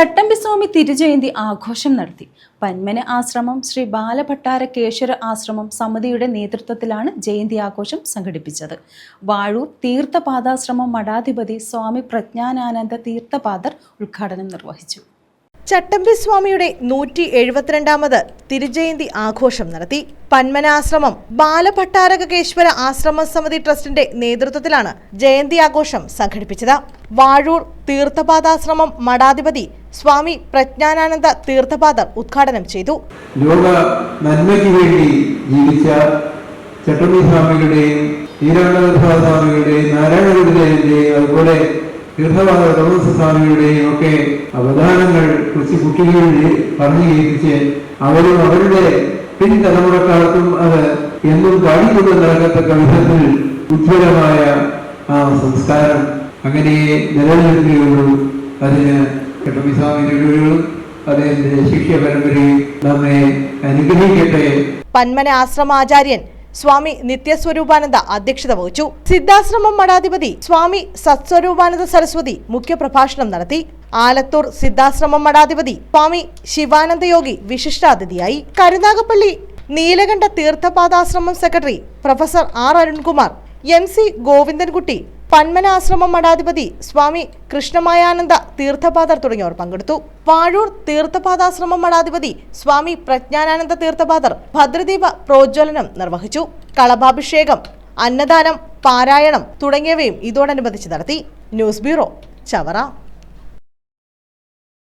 ചട്ടമ്പിസ്വാമി തിരുജയന്തി ആഘോഷം നടത്തി. പന്മന ആശ്രമം ശ്രീ ബാലഭട്ടാര കേശ്വര ആശ്രമം സമിതിയുടെ നേതൃത്വത്തിലാണ് ജയന്തി ആഘോഷം സംഘടിപ്പിച്ചത്. വാഴൂർ തീർത്ഥപാദാശ്രമം മഠാധിപതി സ്വാമി പ്രജ്ഞാനാനന്ദ തീർത്ഥപാദർ ഉദ്ഘാടനം നിർവഹിച്ചു. ചട്ടമ്പി സ്വാമിയുടെ നൂറ്റി എഴുപത്തിരണ്ടാമത് തിരുജയന്തി ആഘോഷം നടത്തി. പന്മനാശ്രമം ബാലഭട്ടാരകേശ്വര ആശ്രമ സമിതി ട്രസ്റ്റിന്റെ നേതൃത്വത്തിലാണ് ജയന്തി ആഘോഷം സംഘടിപ്പിച്ചത്. വാഴൂർ തീർത്ഥപാദാശ്രമം മഠാധിപതി സ്വാമി പ്രജ്ഞാനാനന്ദ തീർത്ഥപാദർ ഉദ്ഘാടനം ചെയ്തു. ലോക നന്മയ്ക്ക് വേണ്ടി ജീവിച്ച ചട്ടമ്പി സ്വാമികളുടെയും നാരായണ അതുപോലെ തീർത്ഥവാദ സ്വാമിയുടെയും ഒക്കെ അവദാനങ്ങൾ കൊച്ചു കുട്ടികളിൽ പറഞ്ഞു കേൾപ്പിച്ച് അവരും അവരുടെ പിൻതലമുറക്കാർക്കും അത് എന്നും കഴിയുന്ന നടക്കത്തക്ക വിധത്തിൽ ഉജ്ജ്വലമായ ആ സംസ്കാരം അങ്ങനെ നിലനിൽക്കുകയുള്ളൂ. അതിന് ചട്ടമ്പി സ്വാമി തിരുവരുകളും അദ്ദേഹത്തിന്റെ ശിഷ്യ പരമ്പരയും നമ്മെ അനുഗ്രഹിക്കട്ടെ. പന്മന ആശ്രമാചാര്യൻ സ്വാമി നിത്യസ്വരൂപാനന്ദ അധ്യക്ഷത വഹിച്ചു. സിദ്ധാശ്രമം മഠാധിപതി സ്വാമി സത്സ്വരൂപാനന്ദ സരസ്വതി മുഖ്യപ്രഭാഷണം നടത്തി. ആലത്തൂർ സിദ്ധാശ്രമം മഠാധിപതി Swami Sivananda Yogi വിശിഷ്ടാതിഥിയായി. Karunagappally Neelakanta Theerthapadashramam secretary professor R Arunkumar M C Govindankutty Panmanashramam മഠാധിപതി Swami Krishnamayananda Theerthapadar തുടങ്ങിയവർ പങ്കെടുത്തു. വാഴൂർ തീർത്ഥപാദാശ്രമം മഠാധിപതി സ്വാമി പ്രജ്ഞാനാനന്ദ തീർത്ഥപാദർ ഭദ്രദീപ പ്രോജ്വലനം നിർവഹിച്ചു. കളഭാഭിഷേകം അന്നദാനം പാരായണം തുടങ്ങിയവയും ഇതോടനുബന്ധിച്ച് നടത്തി. News bureau Chavara.